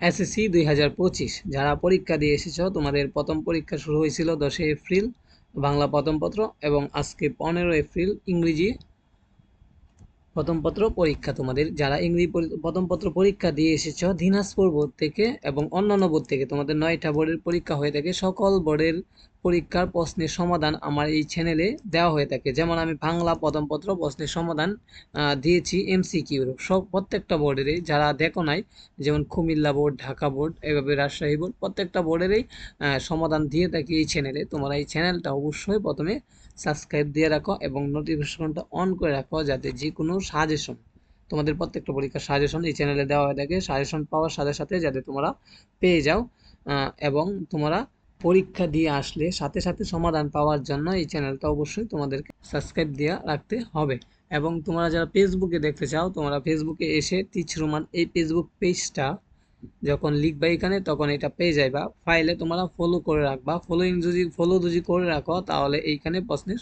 SSC দুই হাজার পঁচিশ। যারা পরীক্ষা দিয়ে এসেছ, তোমাদের প্রথম পরীক্ষা শুরু হয়েছিল দশই এপ্রিল, বাংলা প্রথম পত্র এবং আজকে পনেরো এপ্রিল ইংরেজি প্রথম পত্র পরীক্ষা তোমাদের। যারা ইংরেজি পরি- প্রথম পত্র পরীক্ষা দিয়ে এসেছ, দিনাজপুর বোর্ড থেকে এবং অন্যান্য বোর্ড থেকে তোমাদের নয়টা বোর্ডের পরীক্ষা হয়ে থাকে। সকল বোর্ডের পরীক্ষার প্রশ্নের সমাধান আমার এই চ্যানেলে দেওয়া হয়ে থাকে। যেমন আমি বাংলা প্রথম পত্র প্রশ্নের সমাধান দিয়েছি এমসিকিউর। সব প্রত্যেকটা বোর্ডেরই যারা দেখো নাই, যেমন কুমিল্লা বোর্ড, ঢাকা বোর্ড, এভাবে রাজশাহী বোর্ড, প্রত্যেকটা বোর্ডেরই সমাধান দিয়ে থাকি এই চ্যানেলে তোমরা এই চ্যানেলটা অবশ্যই প্রথমে সাবস্ক্রাইব দিয়ে রাখো এবং নোটিফিকেশনটা অন করে রাখো যাতে যে কোনো সাজেশন তোমাদের প্রত্যেকটা পরীক্ষার সাজেশন এই চ্যানেলে দেওয়া হয়ে থাকে। সাজেশন পাওয়ার সাথে সাথে যাতে তোমরা পেয়ে যাও এবং তোমরা পরীক্ষা দিয়ে আসলে সাথে সাথে সমাধান পাওয়ার জন্য এই চ্যানেলটা অবশ্যই তোমাদেরকে সাবস্ক্রাইব দিয়ে রাখতে হবে। এবং তোমরা যারা ফেসবুকে দেখতে চাও, তোমরা ফেসবুকে এসে টিচ রোমান এই ফেসবুক পেজটা যখন লিখবা এখানে, তখন এটা পেয়ে যাইবা। ফাইলে তোমরা ফলো করে রাখবা। ফলোইং যদি ফলো যদি করে রাখো, তাহলে এইখানে প্রশ্নের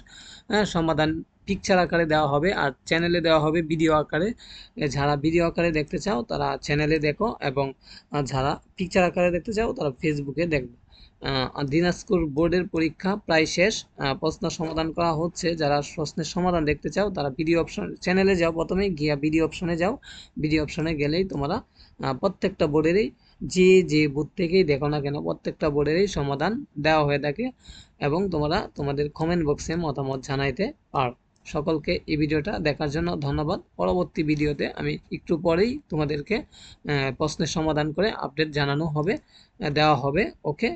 সমাধান পিকচার আকারে দেওয়া হবে আর চ্যানেলে দেওয়া হবে ভিডিও আকারে। যারা ভিডিও আকারে দেখতে চাও, তারা চ্যানেলে দেখো এবং যারা পিকচার আকারে দেখতে চাও, তারা ফেসবুকে দেখবে। দিনাজপুর বোর্ডের পরীক্ষা প্রায় শেষ। প্রশ্ন সমাধান করা হচ্ছে। যারা প্রশ্নের সমাধান দেখতে চাও, তারা ভিডিও অপশন চ্যানেলে যাও প্রথমে, গিয়া ভিডিও অপশনে যাও। ভিডিও অপশনে গেলেই তোমরা প্রত্যেকটা বোর্ডেরই যে যে বোর্ড থেকেই দেখো না কেন, প্রত্যেকটা বোর্ডেরই সমাধান দেওয়া হয়ে থাকে এবং তোমরা তোমাদের কমেন্ট বক্সে মতামত জানাইতে পারো। সকলকে এই ভিডিওটা দেখার জন্য ধন্যবাদ। পরবর্তী ভিডিওতে আমি একটু পরেই তোমাদেরকে প্রশ্নের সমাধান করে আপডেট জানানো হবে, দেওয়া হবে। ওকে